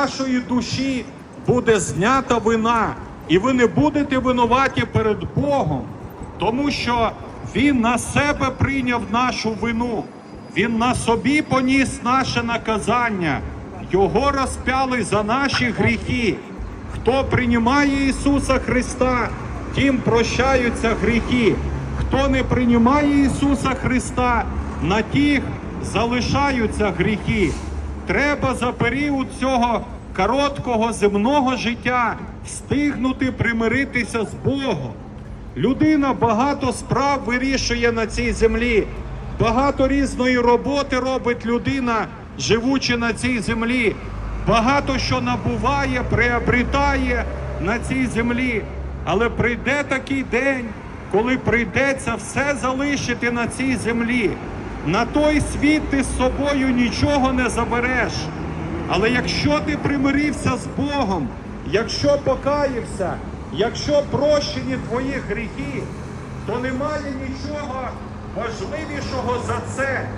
вашої душі буде знята вина, і ви не будете винуваті перед Богом, тому що Він на себе прийняв нашу вину, Він на собі поніс наше наказання, Його розпяли за наші гріхи. Хто приймає Ісуса Христа, тим прощаються гріхи. Хто не приймає Ісуса Христа, на тих залишаються гріхи. Треба за період цього короткого земного життя встигнути примиритися з Богом. Людина багато справ вирішує на цій землі. Багато різної роботи робить людина, живучи на цій землі. Багато що набуває, приобретає на цій землі. Але прийде такий день, коли прийдеться все залишити на цій землі. На той світ ти з собою нічого не забереш. Але якщо ти примирився з Богом, якщо покаявся, якщо прощені твої гріхи, то немає нічого важливішого за це,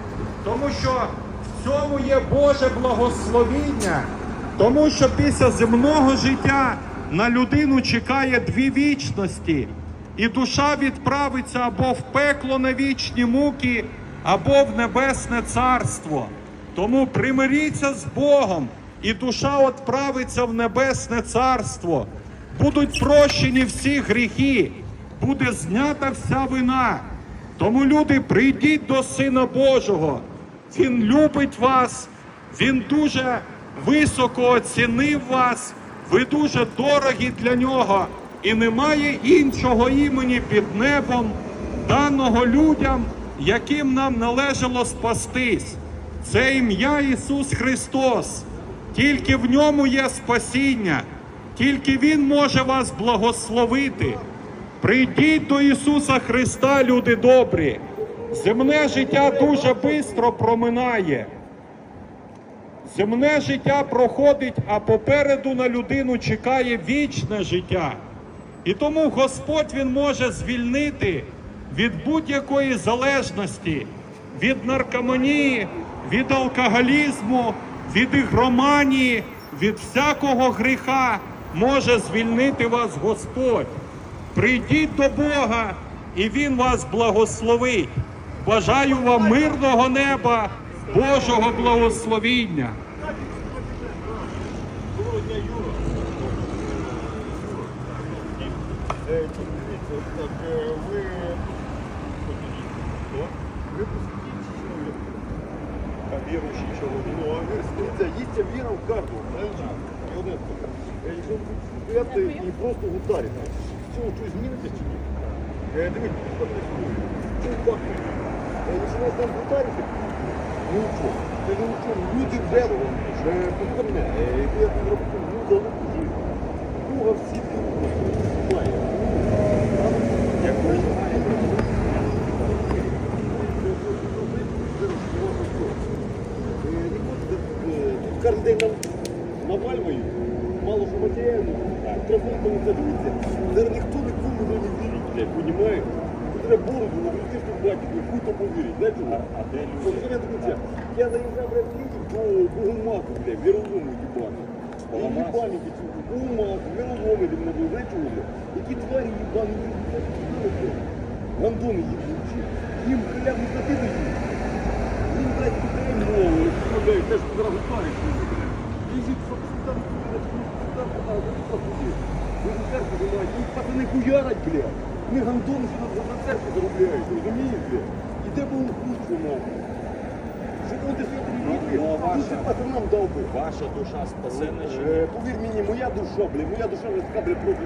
тому що в цьому є Боже благословіння, тому що після земного життя на людину чекає дві вічності, і душа відправиться або в пекло на вічні муки, або в небесне царство. Тому примиріться з Богом, і душа відправиться в небесне царство. Будуть прощені всі гріхи, буде знята вся вина. Тому, люди, прийдіть до Сина Божого. Він любить вас, Він дуже високо оцінив вас, ви дуже дорогі для нього, і немає іншого імені під небом, даного людям, яким нам належало спастись. Це ім'я Ісус Христос. Тільки в ньому є спасіння, тільки Він може вас благословити. Прийдіть до Ісуса Христа, люди добрі. Земне життя дуже швидко проминає. Земне життя проходить, а попереду на людину чекає вічне життя. І тому Господь Він може звільнити від будь-якої залежності, від наркоманії, від алкоголізму, від ігроманії, від всякого гріха може звільнити вас Господь. Прийдіть до Бога, і Він вас благословить. Бажаю вам мирного неба, Божого благословіння. Дивіться, так, е, ви... Ви чоловік. А віруючий чоловік. Ну, а ви дивіться, їдьте віра в карту, правильно? Е, Якщо стояти і просто ударити, в цьому щось зміниться чи ні? Е, Дивіться, що не служить. Чому так? Е, Якщо вас там ударити, ну нічого. Це не нічого. Люди вже, е, послухай мене, е, якщо я тут роблю, ну, залуку жити. Друга всі немає. Як ви Кожен день нам мало що матеріально, трафонтом це дивиться. Зараз ніхто нікому вже не вірить, блядь, понімаєш? Треба бороду, навести, щоб батько, хуй-то повірить, знаєш чого? А де люди? Я заїжджав, в Київ до Богомату, блядь, віролому їбану. Їбані чую, Богомату, віроломи де мене були, знаєш чого. Які тварі їбані, блядь, гандони їбучі. Їм халявні коти дають. Він, блядь, мову, блядь, там, там, а, ну, що туди? Ви ж їх пацани хуярать, блядь. Ми гандони, що на- на церкву заробляють, розумієш, блядь? І де було вкусно, нахуй? Привітли, ну, ваша- пацанам дав би. Ваша душа спасена чи ні? Е, Повір мені, моя душа, блядь, моя душа вже така, блядь, проти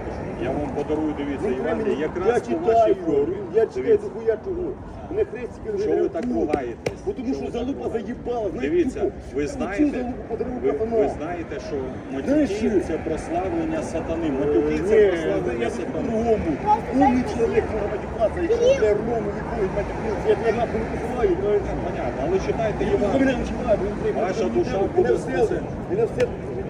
Я вам подарую, дивіться, Ну, Іван, я якраз по читаю, вашій формі. я читаю Дивіться. дохуя чого. Мене хрестики Що ви так ругаєтесь? Бо тому Що що ви так залупа заїбала. Дивіться, тупо. ви цю знаєте, залупу подарував ви, ви знаєте, що Знаєш матюки що? це прославлення сатани. Е, Матюки Ні, це я прославлення сатани. по-другому. Умний чоловік може матюкатися, якщо тебе рому відповідь матюкнувся, я тебе нахуй не посилаю, правильно? Понятно, але читайте Я мене Євангеліє. не читаю, блін, блін, Ваша мене душа мене